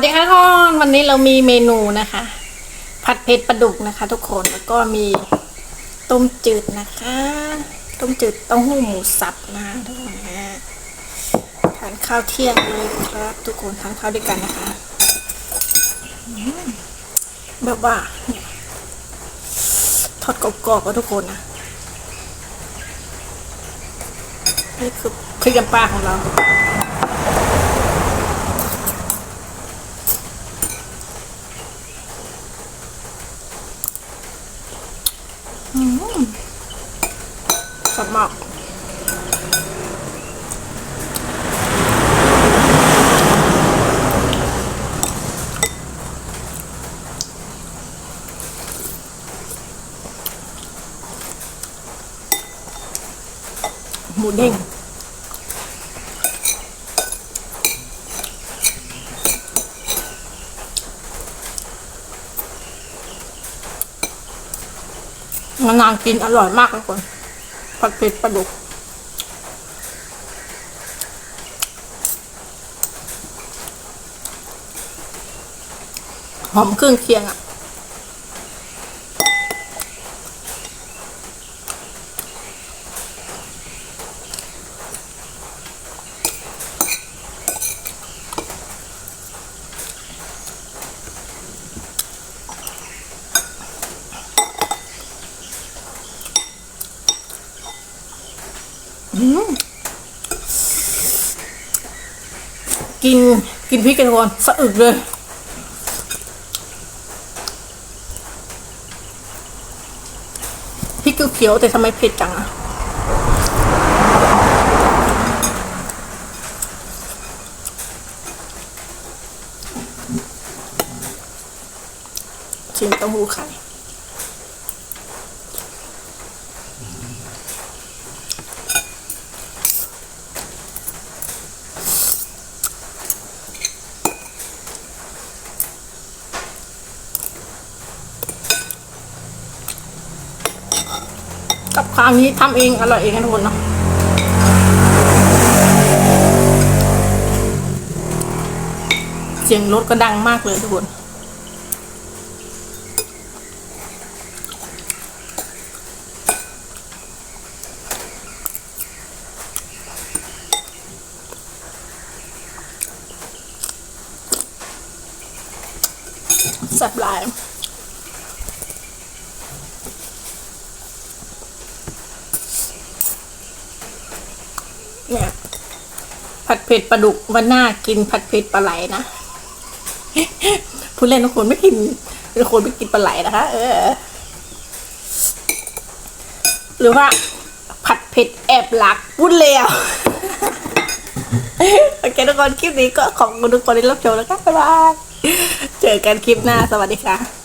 วัสดีค่ะทุกคนวันนี้เรามีเมนูนะคะ ผัดเผ็ดปลาดุกนะคะ ทุกคนแล้วก็มีต้มจืดนะคะ ต้มจืดเต้าหู้หมูสับนะคะทุกคนนะทานข้าวเที่ยงเลยครับ ทุกคนทานข้าวด้วยกันนะคะแบบว่าเนี่ยทอดกรอบๆอะทุกคนนะนี่คือพริกน้ำปลาของเรา สับมากหมูเด้ง นานกินอร่อยมากเลยคนผัดเผ็ดปลาดุกหอมเครื่องเคียงอะ กินกินพริกกันทุก่อนสะอึกเลย พริกเขียวแต่ทำไมเผ็ดจังอะชิมเต้าหู้ไข่ กับข้าวนี้ทำเองอร่อยเองนะทุกคนเนาะเสียงรถก็ดังมากเลยทุกคนแซ่บลาย เนี่ย ผัดเผ็ดปลาดุกวันหน้ากินผัดเผ็ดปลาไหลนะพูดเล่นทุกคนไม่กินทุกคนไม่กินปลาไหลนะคะ เออ หรือว่า ผัดเผ็ดแอบหลักพูดเลวโอเคทุกคนคลิปนี้ก็ขอบคุณทุกคนที่รับชมแล้วก็บ๊ายบายเจอกันคลิปหน้าสวัสดีค่ะ